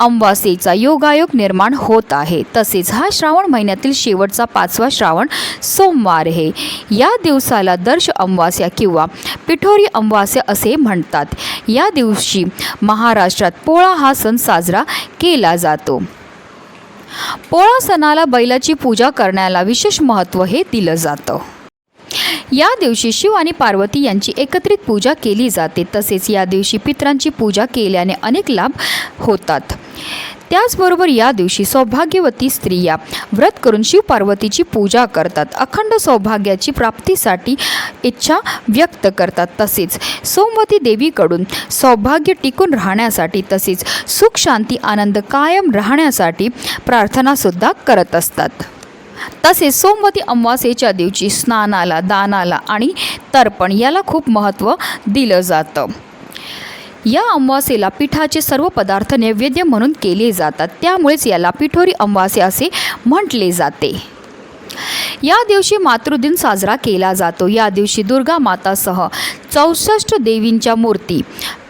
अमावास्येचा योगायोग निर्माण होत आहे. तसेच हा श्रावण महिन्यातील शेवटचा पाचवा श्रावण सोमवार आहे. या दिवसाला दर्श अमावास्या किंवा पिठोरी अमावास्या असे म्हणतात. या दिवशी महाराष्ट्रात पोळा हा सण साजरा केला जातो. पोळा सणाला बैलाची पूजा करण्याला विशेष महत्त्व हे दिलं जातं. या दिवशी शिव आणि पार्वती यांची एकत्रित पूजा केली जाते. तसेच या दिवशी पितरांची पूजा केल्याने अनेक लाभ होतात. त्याचबरोबर या दिवशी सौभाग्यवती स्त्रिया व्रत करून शिव पार्वतीची पूजा करतात. अखंड सौभाग्याची प्राप्तीसाठी इच्छा व्यक्त करतात. तसेच सोमवती देवीकडून सौभाग्य टिकून राहण्यासाठी तसेच सुख शांती आनंद कायम राहण्यासाठी प्रार्थनासुद्धा करत असतात. तसेच सोमवती अमावास्येच्या दिवशी स्नानाला दानाला आणि तर्पण याला खूप महत्त्व दिलं जातं. या अमावास्येला पिठाचे सर्व पदार्थ नैवेद्य म्हणून केले जातात. त्यामुळेच याला पिठोरी अमावास्या असे म्हटले जाते. या दिवशी मातृदिन साजरा केला जातो. या दिवशी दुर्गा मातासह चौसष्ट देवींच्या मूर्ती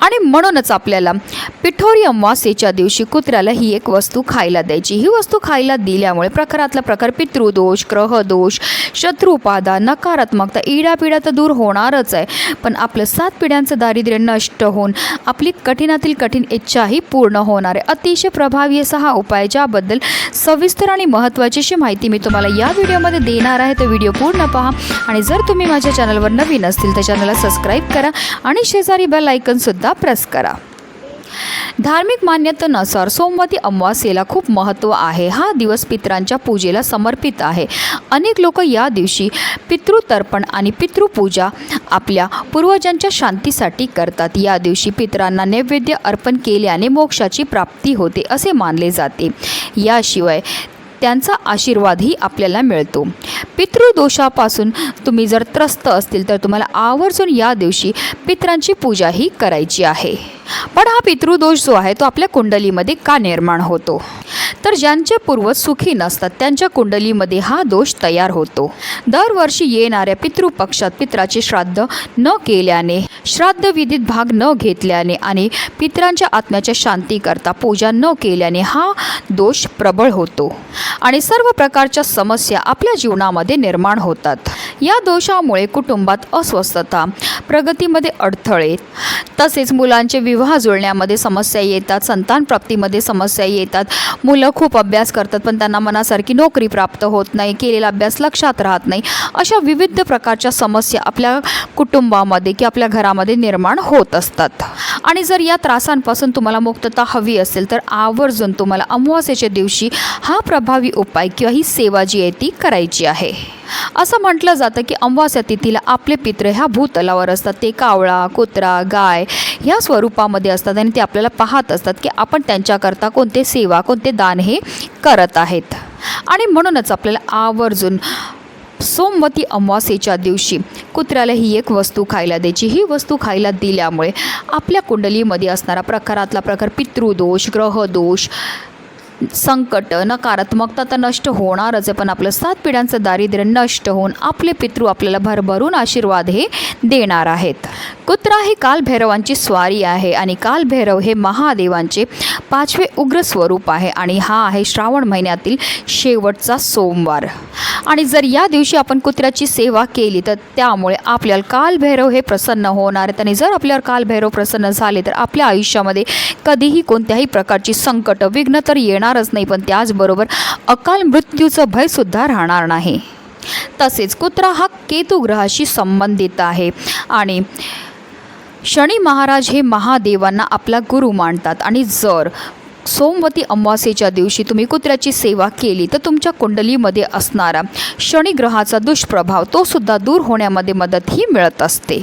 आणि म्हणूनच आपल्याला पिठोरी अमावास्येच्या दिवशी कुत्र्याला ही एक वस्तू खायला द्यायची. ही वस्तू खायला दिल्यामुळे प्रकारातला प्रकार पितृदोष ग्रहदोष शत्रुपादा नकारात्मकता इडापिडा तर दूर होणारच आहे. पण आपलं सात पिढ्यांचं दारिद्र्य नष्ट होऊन आपली कठीणातील कठीण इच्छाही पूर्ण होणार आहे. अतिशय प्रभावी असा हा उपाय ज्याबद्दल सविस्तर आणि महत्त्वाची अशी माहिती मी तुम्हाला या व्हिडिओमध्ये देणार आहे. तर व्हिडिओ पूर्ण पहा आणि जर तुम्ही माझ्या चॅनलवर नवीन असतील तर चॅनलला सबस्क्राईब करा आणि शेजारी बेल आयकनसुद्धा प्रेस करा. धार्मिक मान्यतेनुसार सोमवती अमावास्येला खूप महत्त्व आहे. हा दिवस पितरांच्या पूजेला समर्पित आहे. अनेक लोक या दिवशी पितृतर्पण आणि पितृपूजा आपल्या पूर्वजांच्या शांतीसाठी करतात. या दिवशी पितरांना नैवेद्य अर्पण केल्याने मोक्षाची प्राप्ती होते असे मानले जाते. याशिवाय त्यांचा आशीर्वादही आपल्याला मिळतो. पितृदोषापासून तुम्ही जर त्रस्त असतील तर तुम्हाला आवर्जून या दिवशी पितरांची पूजाही करायची आहे. पण हा पितृदोष जो आहे तो आपल्या कुंडलीमध्ये का निर्माण होतो? तर ज्यांचे पूर्वज सुखी नसतात त्यांच्या कुंडलीमध्ये हा दोष तयार होतो. दरवर्षी येणाऱ्या पितृपक्षात पित्राचे श्राद्ध न केल्याने श्राद्धविधीत भाग न घेतल्याने आणि पितरांच्या आत्म्याच्या शांतीकरता पूजा न केल्याने हा दोष प्रबळ होतो. आणि सर्व प्रकारच्या समस्या आपल्या जीवनामध्ये निर्माण होतात. या दोषामुळे कुटुंबात अस्वस्थता प्रगतीमध्ये अडथळे तसेच मुलांचे विवाह जुळण्यामध्ये समस्या येतात संतान प्राप्तीमध्ये समस्या येतात. मुलं खूप अभ्यास करतात पण त्यांना मनासारखी नोकरी प्राप्त होत नाही केलेला अभ्यास लक्षात राहत नाही. अशा विविध प्रकारच्या समस्या आपल्या कुटुंबामध्ये किंवा आपल्या घरामध्ये निर्माण होत असतात. आणि जर या त्रासांपासून तुम्हाला मुक्तता हवी असेल तर आवर्जून तुम्हाला अमावास्येच्या दिवशी हा प्रभावी उपाय किंवा ही सेवा जी आहे ती करायची आहे. असं म्हटलं जातं की अमावास्या तिथीला आपले पित्र ह्या भूतलावर असतात. ते कावळा कुत्रा गाय ह्या स्वरूपामध्ये असतात आणि ते आपल्याला पाहत असतात की आपण त्यांच्याकरता कोणते सेवा कोणते दान हे करत आहेत. आणि म्हणूनच आपल्याला आवर्जून सोमवती अमावास्येच्या दिवशी कुत्र्याला ही एक वस्तू खायला द्यायची. ही वस्तू खायला दिल्यामुळे आपल्या कुंडलीमध्ये असणारा प्रकारातला प्रकार पितृदोष ग्रहदोष संकट नकारात्मकता तर नष्ट होणारच आहे पण आपलं सात पिढ्यांचं दारिद्र्य नष्ट होऊन आपले पितृ आपल्याला भरभरून आशीर्वाद हे देणार आहेत. कुत्रा ही कालभैरवांची स्वारी आहे आणि कालभैरव हे महादेवांचे पाचवे उग्र स्वरूप आहे आणि हा आहे श्रावण महिन्यातील शेवटचा सोमवार. आणि जर या दिवशी आपण कुत्र्याची सेवा केली तर त्यामुळे आपल्याला कालभैरव हे प्रसन्न होणार आहेत. आणि जर आपल्यावर कालभैरव प्रसन्न झाले तर आपल्या आयुष्यामध्ये कधीही कोणत्याही प्रकारची संकट विघ्न तर येणार राहणारच नाही पण त्याचबरोबर अकाल मृत्यूचं भयसुद्धा राहणार नाही. तसेच कुत्रा हा केतू ग्रहाशी संबंधित आहे आणि शनी महाराज हे महादेवांना आपला गुरु मानतात. आणि जर सोमवती अमावास्येच्या दिवशी तुम्ही कुत्र्याची सेवा केली तर तुमच्या कुंडलीमध्ये असणारा शनिग्रहाचा दुष्प्रभाव तो सुद्धा दूर होण्यामध्ये मदतही मिळत असते.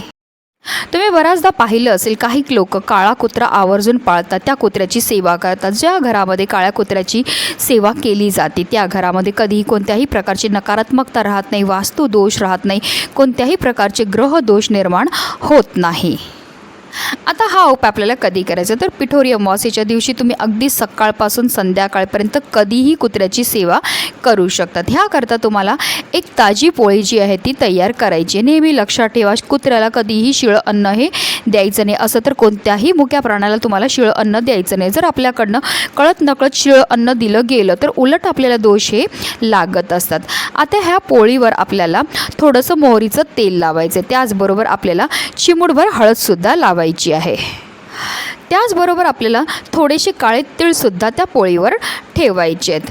तुम्ही बऱ्याचदा पाहिलं असेल काही लोक काळा कुत्रा आवर्जून पाळतात त्या कुत्र्याची सेवा करतात. ज्या घरामध्ये काळ्या कुत्र्याची सेवा केली जाते त्या घरामध्ये कधीही कोणत्याही प्रकारची नकारात्मकता राहत नाही वास्तू दोष राहत नाही कोणत्याही प्रकारचे ग्रह दोष निर्माण होत नाही. आता हा उपाय आपल्याला कधी करायचा? तर पिठोरी अमावस्येच्या दिवशी तुम्ही अगदी सकाळपासून संध्याकाळपर्यंत कधीही कुत्र्याची सेवा करू शकतात ह्याकरता तुम्हाला एक ताजी पोळी जी आहे ती तयार करायची आहे. नेहमी लक्षात ठेवा कुत्र्याला कधीही शिळं अन्न हे द्यायचं नाही. असं तर कोणत्याही मुक्या प्राण्याला तुम्हाला शिळं अन्न द्यायचं नाही. जर आपल्याकडनं कळत नकळत शिळं अन्न दिलं गेलं तर उलट आपल्याला दोष हे लागत असतात. आता ह्या पोळीवर आपल्याला थोडंसं मोहरीचं तेल लावायचं त्याचबरोबर आपल्याला चिमूटभर हळदसुद्धा लावायचं आहे. त्याचबरोबर आपल्याला थोडेसे काळे तिळसुद्धा त्या पोळीवर ठेवायचे आहेत.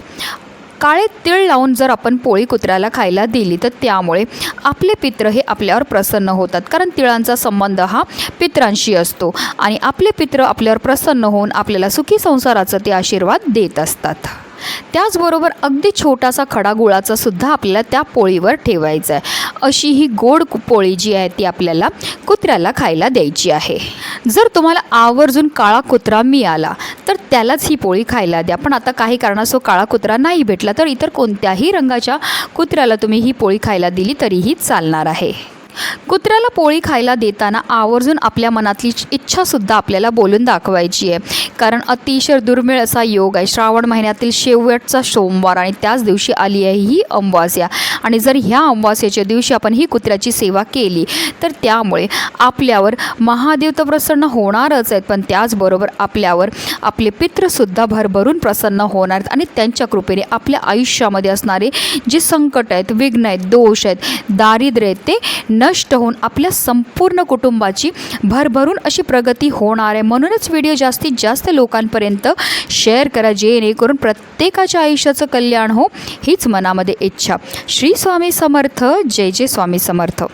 काळे तीळ लावून जर आपण पोळी कुत्र्याला खायला दिली तर त्यामुळे आपले पित्र हे आपल्यावर प्रसन्न होतात. कारण तिळांचा संबंध हा पित्रांशी असतो आणि आपले पित्र आपल्यावर प्रसन्न होऊन आपल्याला सुखी संसाराचं ते आशीर्वाद देत असतात. त्याचबरोबर अगदी छोटासा खडा गुळाचा सुद्धा आपल्याला त्या पोळीवर ठेवायचा आहे. अशी ही गोड कु- पोळी जी आहे ती आपल्याला कुत्र्याला खायला द्यायची आहे. जर तुम्हाला आवर्जून काळा कुत्रा मिळाला तर त्यालाच ही पोळी खायला द्या. पण आता काही कारणास्तव काळा कुत्रा नाही भेटला तर इतर कोणत्याही रंगाच्या कुत्र्याला तुम्ही ही पोळी खायला दिली तरीही चालणार आहे. कुत्र्याला पोळी खायला देताना आवर्जून आपल्या मनातली इच्छासुद्धा आपल्याला बोलून दाखवायची आहे. कारण अतिशय दुर्मिळ असा योग आहे. श्रावण महिन्यातील शेवटचा सोमवार आणि त्याच दिवशी आली आहे ही अमावास्या. आणि जर ह्या अमावास्येच्या दिवशी आपण ही कुत्र्याची सेवा केली तर त्यामुळे आपल्यावर महादेव तर प्रसन्न होणारच आहेत पण त्याचबरोबर आपल्यावर आपले पित्रसुद्धा भरभरून प्रसन्न होणार आहेत. आणि त्यांच्या कृपेने आपल्या आयुष्यामध्ये असणारे जे संकट आहेत विघ्न आहेत दोष आहेत दारिद्र्य आहेत ते नष्ट होऊन आपल्या संपूर्ण कुटुंबाची भरभरून अशी प्रगती होणार आहे. म्हणूनच व्हिडिओ जास्तीत जास्त लोकांपर्यंत शेअर करा जेणेकरून प्रत्येकाच्या आयुष्याचं कल्याण हो हीच मनामध्ये इच्छा. श्री स्वामी समर्थ. जय जय स्वामी समर्थ.